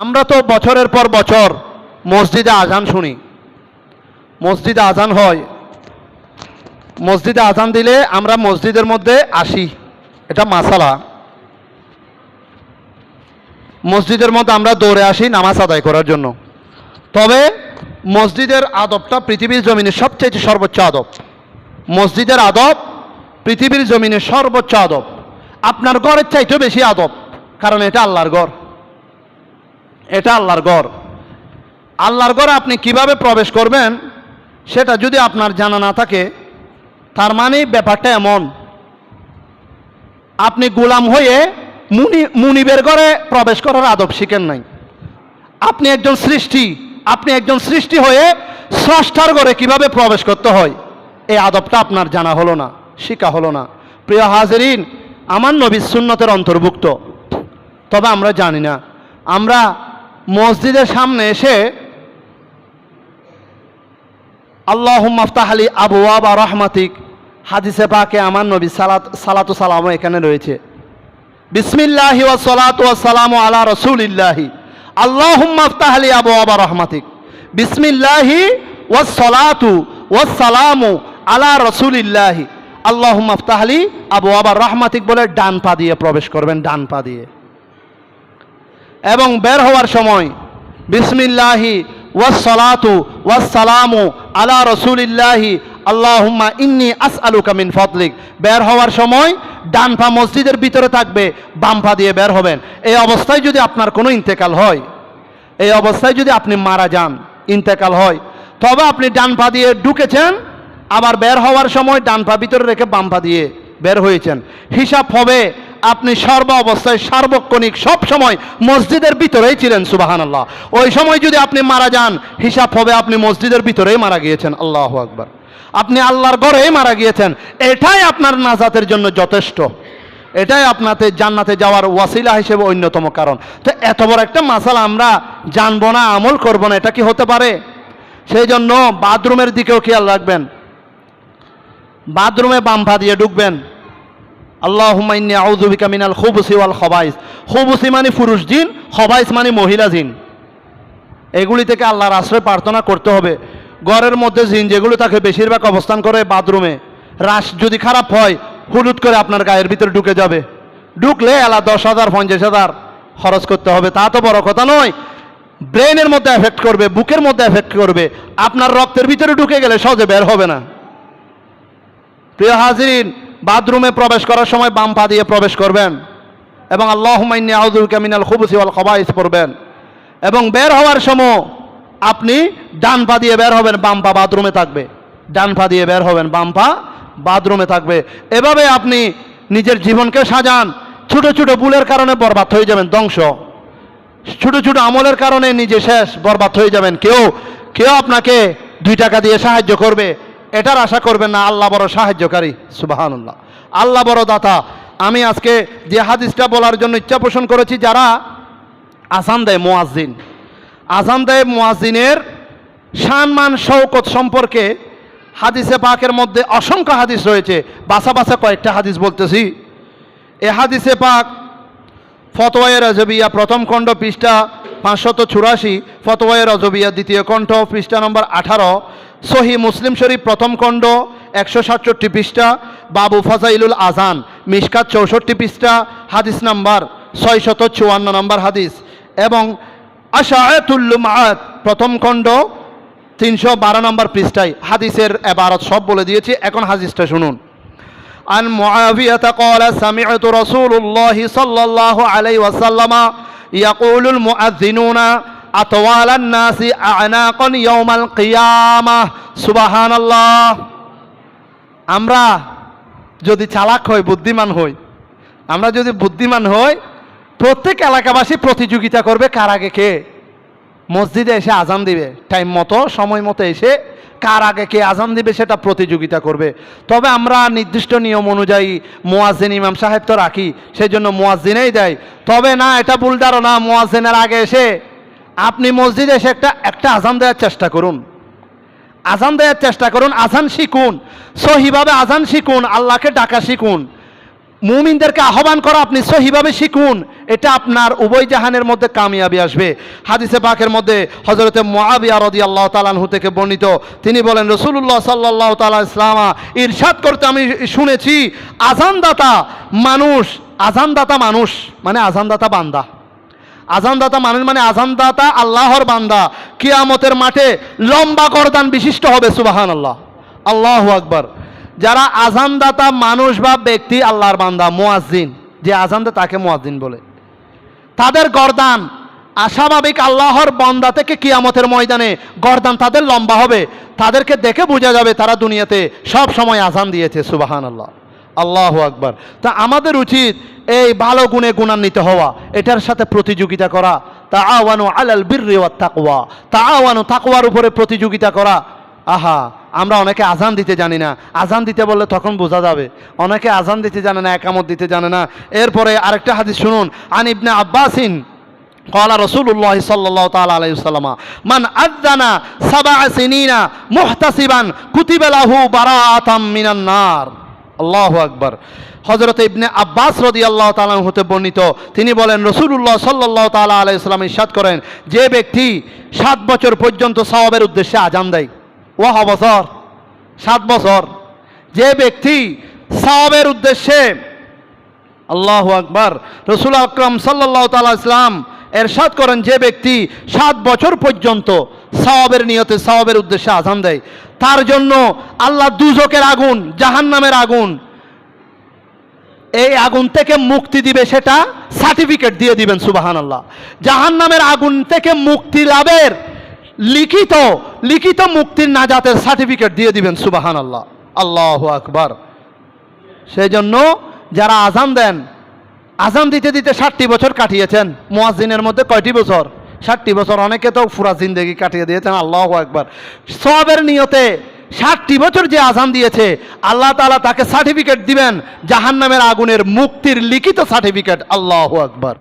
আমরা তো বছরের পর বছর মসজিদে আজান শুনি। মসজিদে আজান হয়। মসজিদে আজান দিলে আমরা মসজিদের মধ্যে আসি। এটা মাসালা। মসজিদের মধ্যে আমরা দৌড়ে আসি নামাজ আদায় করার জন্য। তবে মসজিদের আদবটা পৃথিবীর জমিনে সবচেয়ে সর্বোচ্চ আদব। মসজিদের আদব পৃথিবীর জমিনে সর্বোচ্চ আদব। আপনার ঘরের চাইতেও বেশি আদব, কারণ এটা আল্লাহর ঘর। এটা আল্লাহর ঘর। আল্লাহর ঘরে আপনি কীভাবে প্রবেশ করবেন, সেটা যদি আপনার জানা না থাকে, তার মানে ব্যাপারটা এমন। আপনি গোলাম হয়ে মুনি, মুনিবের ঘরে প্রবেশ করার আদব শিখেন নাই। আপনি একজন সৃষ্টি, আপনি একজন সৃষ্টি হয়ে স্রষ্টার ঘরে কীভাবে প্রবেশ করতে হয়, এই আদবটা আপনার জানা হলো না, শিখা হলো না। প্রিয় হাজরিন, আমার নবী সুন্নতের অন্তর্ভুক্ত। তবে আমরা জানি না। আমরা মসজিদের সামনে এসে আল্লাহ মাফতাহ আলী আবু আবা রহমাতিক হাদিসে পাকে আমার নবী সালাত সালাতু সালামও এখানে রয়েছে। বিসমিল্লাহি ওয়া সালাতু ওয়া সালামু আলা রাসূলিল্লাহি। আল্লাহুম্মা আফতাহ লি আবওয়াবা রাহমাতিক। বিসমিল্লাহি ওয়া সালাতু ওয়া সালামু আলা রাসূলিল্লাহি। আল্লাহুম্মা আফতাহ লি আবওয়াবা রহমাতিক বলে ডান পা দিয়ে প্রবেশ করবেন, ডান পা দিয়ে। এবং বের হওয়ার সময়, বিসমিল্লাহি ওয়াসসালাতু ওয়াসসালামু আলা রসুলিল্লাহি, আল্লাহুম্মা ইন্নি আসআলুকা মিন ফদলিক। বের হওয়ার সময় ডান পা মসজিদের ভিতরে থাকবে, বাম পা দিয়ে বের হবেন। এই অবস্থায় যদি আপনার কোনো ইন্তেকাল হয়, এই অবস্থায় যদি আপনি মারা যান, ইন্তেকাল হয়, তবে আপনি ডান পা দিয়ে ঢুকেছেন, আবার বের হওয়ার সময় ডান পা ভিতরে রেখে বাম পা দিয়ে বের হয়েছেন। হিসাব হবে আপনি সর্ব অবস্থায় সার্বক্ষণিক সব সময় মসজিদের ভিতরেই ছিলেন সুবাহান আল্লাহ ওই সময় যদি আপনি মারা যান, হিসাব হবে আপনি মসজিদের ভিতরেই মারা গিয়েছেন, আল্লাহ আকবার। আপনি আল্লাহর ঘরেই মারা গিয়েছেন, এটাই আপনার নাজাতের জন্য যথেষ্ট। এটাই আপনাতে জান্নাতে যাওয়ার ওয়াসিলা হিসেবে অন্যতম কারণ। তো এত বড় একটা মাসালা আমরা জানব না, আমল করব না, এটা কি হতে পারে? সেই জন্য বাথরুমের দিকেও খেয়াল রাখবেন। বাথরুমে বাম্পা দিয়ে ঢুকবেন। আল্লাহ হুমাইনি আউজুবিকা মিনাল খুবুসি ওয়াল খবাইস। খুবুসি মানে পুরুষ জিন, খবাইস মানে মহিলা জিন। এগুলি থেকে আল্লাহর আশ্রয় প্রার্থনা করতে হবে। ঘরের মধ্যে জিন যেগুলো তাকে বেশিরভাগ অবস্থান করে বাথরুমে। রাস যদি খারাপ হয় হুলুট করে আপনার গায়ের ভিতরে ঢুকে যাবে। ঢুকলে এলা দশ হাজার, পঞ্চাশ হাজার খরচ করতে হবে। তা তো বড় কথা নয়। ব্রেনের মধ্যে এফেক্ট করবে, বুকের মধ্যে এফেক্ট করবে। আপনার রক্তের ভিতরে ঢুকে গেলে সহজে বের হবে না। প্রিয় হাজিরিন বাথরুমে প্রবেশ করার সময় বাম পা দিয়ে প্রবেশ করবেন এবং আল্লাহ মাইনি আউদুল কামিনাল খুবুসি ওয়াল খবাইস পড়বেন। এবং বের হওয়ার সময় আপনি ডান পা দিয়ে বের হবেন, বাম পা বাথরুমে থাকবে। ডান পা দিয়ে বের হবেন, বাম পা বাথরুমে থাকবে। এভাবে আপনি নিজের জীবনকে সাজান। ছোট ছোট ভুলের কারণে বরবাদ হয়ে যাবেন, ধ্বংস। ছোট ছোট আমলের কারণে নিজে শেষ, বরবাদ হয়ে যাবেন। কেউ কেউ আপনাকে দুই টাকা দিয়ে সাহায্য করবে। এটার আশা করবেন না, আল্লাহ বড় সাহায্যকারী, সুবাহানুল্লাহ। আল্লাহ বড় দাতা। আমি আজকে যে হাদিসটা বলার জন্য ইচ্ছা পোষণ করেছি, যারা আসান দেয় মোয়াজিন আসান দেয় মোয়াজিনের সম্মান শৌকত সম্পর্কে হাদিসে পাকের মধ্যে অসংখ্য হাদিস রয়েছে। বাসা বাসা কয়েকটা হাদিস বলতেছি। এ হাদিসে পাক ফতোয়ায়ে রজবিয়া প্রথম খণ্ড পৃষ্ঠা পাঁচশত চুরাশি, ফতোয়ায়ে রজবিয়া দ্বিতীয় কণ্ঠ পৃষ্ঠা নম্বর আঠারো। সহি মুসলিম শরীফ প্রথম খণ্ড একশো সাতষট্টি পৃষ্ঠা বাবু ফাজাইলুল আজান মিসকাত চৌষট্টি পৃষ্ঠা হাদিস নাম্বার ছয়শত চুয়ান্ন নম্বর হাদিস এবং আশায়তুল্লুমাত প্রথম খণ্ড তিনশো বারো নম্বর পৃষ্ঠায় হাদিসের এবারত সব বলে দিয়েছি এখন হাদিসটা শুনুন عن معاوية قال سمعت رسول الله صلى الله عليه وسلم يقول المؤذنون আমরা যদি চালাক হই, বুদ্ধিমান হই, আমরা যদি বুদ্ধিমান হই, প্রত্যেক এলাকাবাসী প্রতিযোগিতা করবে কার আগে কে? মসজিদে এসে আজান দিবে টাইম মতো, সময় মতো এসে কার আগে কে আজান দিবে সেটা প্রতিযোগিতা করবে। তবে আমরা নির্দিষ্ট নিয়ম অনুযায়ী মোয়াজিন ইমাম সাহেব তো রাখি, সেই জন্য মোয়াজিনেই দেয়। তবে না, এটা ভুল ধারণা মোয়াজিনের আগে এসে আপনি মসজিদে এসে একটা একটা আজান দেওয়ার চেষ্টা করুন। আজান দেওয়ার চেষ্টা করুন, আজান শিখুন। সহিভাবে আজান শিখুন, আল্লাহকে ডাকা শিখুন। মুমিনদেরকে আহ্বান করা, আপনি সহিভাবে শিখুন। এটা আপনার উভয় জাহানের মধ্যে কামিয়াবি আসবে। হাদিসে পাকের মধ্যে হজরতে মোয়াবিয়া রদি আল্লাহ তালানহু থেকে বর্ণিত। তিনি বলেন রসুল্লাহ সাল্লাহ তালা ইসলামা ইরশাদ করতে আমি শুনেছি, আজানদাতা মানুষ আজানদাতা মানুষ মানে আজানদাতা বান্দা। আজানদাতা মানুষ মানে আজানদাতা আল্লাহর বান্দা। কিয়ামতের মাঠে লম্বা গরদান বিশিষ্ট হবে সুবাহান আল্লাহ আল্লাহ আকবার। যারা আজানদাতা মানুষ বা ব্যক্তি আল্লাহর বান্দা, মোয়াজ্জিন, যে আজান দেয় তাকে মোয়াজ্জিন বলে। তাদের গরদান আস্বাভাবিক আল্লাহর বন্দা থেকে কিয়ামতের ময়দানে গরদান তাদের লম্বা হবে। তাদেরকে দেখে বোঝা যাবে তারা দুনিয়াতে সব সময় আজান দিয়েছে সুবাহান আল্লাহ আল্লাহ আকবার। তা আমাদের উচিত এই ভালো গুণে গুণান্বিত হওয়া এটার সাথে প্রতিযোগিতা করা তা আওয়ানো আলাল বীর্রি ওয়া তাকওয়া তা আওয়ানো তাকওয়ার উপরে প্রতিযোগিতা করা আহা আমরা অনেকে আজান দিতে জানি না আজান দিতে বললে তখন বোঝা যাবে অনেকে আজান দিতে জানে না একামত দিতে জানে না এরপরে আরেকটা হাদিস শুনুন আন ইবনে আব্বাসিন قال رسول الله صلى الله تعالى عليه وسلم من أذن سبع سنين محتسبا كتب له براءة من النار আল্লাহ আকবার হজরত ইবনে আব্বাস রদি আল্লাহ তালাম হতে বর্ণিত। তিনি বলেন রসুল্লাহ সাল্লাহ তালা আলাইসালাম ইসাদ করেন, যে ব্যক্তি সাত বছর পর্যন্ত সওয়াবের উদ্দেশ্যে আজান দেয় ওয়াহ বছর সাত বছর। যে ব্যক্তি সওয়াবের উদ্দেশ্যে আল্লাহ আকবর, রসুল আকরাম সাল্লাহ তালা ইসলাম এরশাদ করেন, যে ব্যক্তি সাত বছর পর্যন্ত সওয়াবের নিয়তে সওয়াবের উদ্দেশ্যে আজান দেয়, তার জন্য আল্লাহ দুজকের আগুন, জাহান্নামের আগুন এই আগুন থেকে মুক্তি দিবে সেটা সার্টিফিকেট দিয়ে দিবেন সুবাহান আল্লাহ জাহান্নামের আগুন থেকে মুক্তি লাভের লিখিত লিখিত মুক্তির নাজাতের সার্টিফিকেট দিয়ে দিবেন সুবাহান আল্লাহ আল্লাহ আকবার। সেই জন্য যারা আজান দেন আজান দিতে দিতে ষাটটি বছর কাটিয়েছেন, মুয়াজ্জিনের মধ্যে কয়টি বছর? ষাটটি বছর। অনেকে তো ফুরা জিন্দেগি কাটিয়ে দিয়েছেন, আল্লাহ একবার সবের নিয়তে ষাটটি বছর যে আজান দিয়েছে, আল্লাহ তালা তাকে সার্টিফিকেট দিবেন, জাহান্নামের আগুনের মুক্তির লিখিত সার্টিফিকেট আল্লাহ আকবার।